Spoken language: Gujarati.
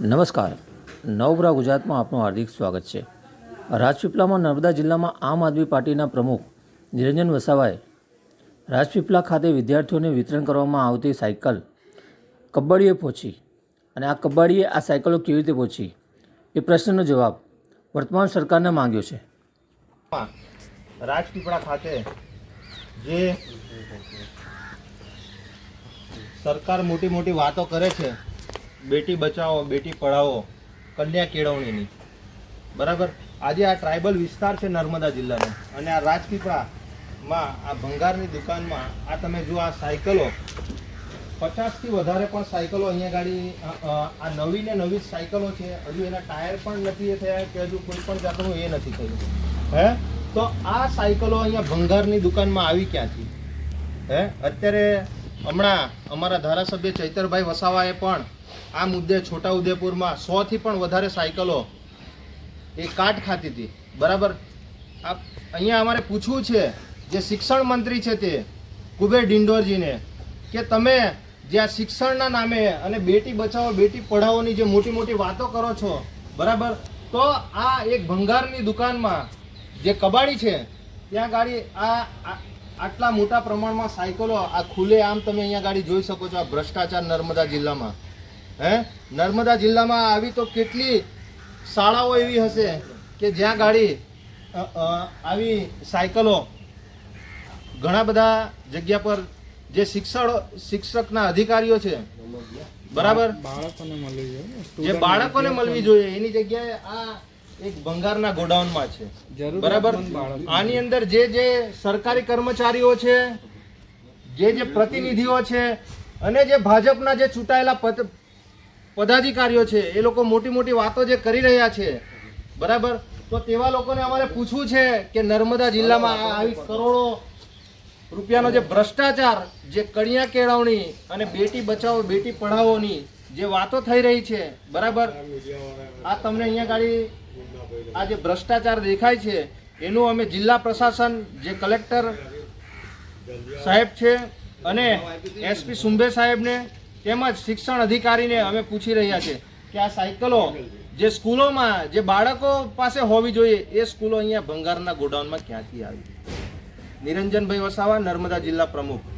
નમસ્કાર. નવબ્રા ગુજરાતમાં આપનું હાર્દિક સ્વાગત છે. રાજપીપળામાં નર્મદા જિલ્લામાં આમ આદમી પાર્ટીના પ્રમુખ નિરંજન વસાવાએ રાજપીપળા ખાતે વિદ્યાર્થીઓને વિતરણ કરવામાં આવતી સાયકલ કબડ્ડીએ પહોંચી અને આ કબડ્ડીએ આ સાયકલો કેવી રીતે પહોંચી એ પ્રશ્નનો જવાબ વર્તમાન સરકારને માંગ્યો છે. રાજપીપળા ખાતે જે સરકાર મોટી મોટી વાતો કરે છે બેટી બચાવો, બેટી પઢાવો, કન્યા કેળવણીની. બરાબર? આજે આ ટ્રાઇબલ વિસ્તાર છે નર્મદા જિલ્લાનો. અને આ રાજપીપળામાં, આ ભંગારની દુકાનમાં, આ તમે જો આ સાયકલો. પચાસથી વધારે પણ સાયકલો અહીંયા ગાડી આ નવી ને નવી સાયકલો છે. હજુ એના ટાયર પણ નથી એ થયા કે હજુ કોઈ પણ જાતનું એ નથી થયું. હે? તો આ સાયકલો અહીંયા ભંગારની દુકાનમાં આવી ક્યાંથી હે? અત્યારે હમણાં અમારા ધારાસભ્ય ચૈતરભાઈ વસાવાએ પણ આ મુદ્દે છોટાઉદેપુરમાં સોથી પણ વધારે સાયકલો એ કાટ ખાતી હતી. બરાબર? આ અહીંયા અમારે પૂછવું છે, જે શિક્ષણ મંત્રી છે તે, કુબેર ડિંડોરજીને, કે તમે જે આ શિક્ષણના નામે અને બેટી બચાવો, બેટી પઢાઓની જે મોટી મોટી વાતો કરો છો, બરાબર? તો આ એક ભંગારની દુકાનમાં જે કબાડી છે, ત્યાં ગાડી આ, આ- આટલા મોટા પ્રમાણમાં સાયકલો આ ખુલ્લે આમ તમે અહીંયા ગાડી જોઈ શકો છો, આ ભ્રષ્ટાચાર નર્મદા જિલ્લામાં. હે? નર્મદા જિલ્લામાં આવી તો કેટલી શાળાઓ એવી હશે કે જ્યાં ગાડી આવી સાયકલો ઘણા બધા જગ્યા પર જે શિક્ષણ શિક્ષકના અધિકારીઓ છે. બરાબર? જે બાળકોને મળવી જોઈએ એની જગ્યાએ આ એક ભંગારના ગોડાઉનમાં છે. બરાબર? આની અંદર જે જે સરકારી કર્મચારીઓ છે જે જે પ્રતિનિધિઓ છે અને જે ભાજપના જે ચૂંટાયેલા પદ- પદાધિકારીઓ છે, એ લોકો મોટી મોટી વાતો જે કરી રહ્યા છે, બરાબર? તો તેવા લોકોને અમારે પૂછવું છે કે નર્મદા જિલ્લામાં આવી કરોડો રૂપિયાનો જે ભ્રષ્ટાચાર, જે કણિયા કેળવણી અને બેટી બચાવો, બેટી પઢાવોની જે વાતો થઈ રહી છે, બરાબર? આ તમને અહીંયા ગાડી આ જે ભ્રષ્ટાચાર દેખાય છે, એનું અમે જિલ્લા પ્રશાસન જે કલેક્ટર સાહેબ છે અને એસપી સુંબે સાહેબને તેમજ શિક્ષણ અધિકારીને અમે પૂછી રહ્યા છે કે આ સાયકલો જે સ્કૂલોમાં, જે બાળકો પાસે હોવી જોઈએ, એ સ્કૂલો અહીંયા ભંગારના ગોડાઉનમાં ક્યાંથી આવી? નિરંજનભાઈ વસાવા, નર્મદા જિલ્લા પ્રમુખ.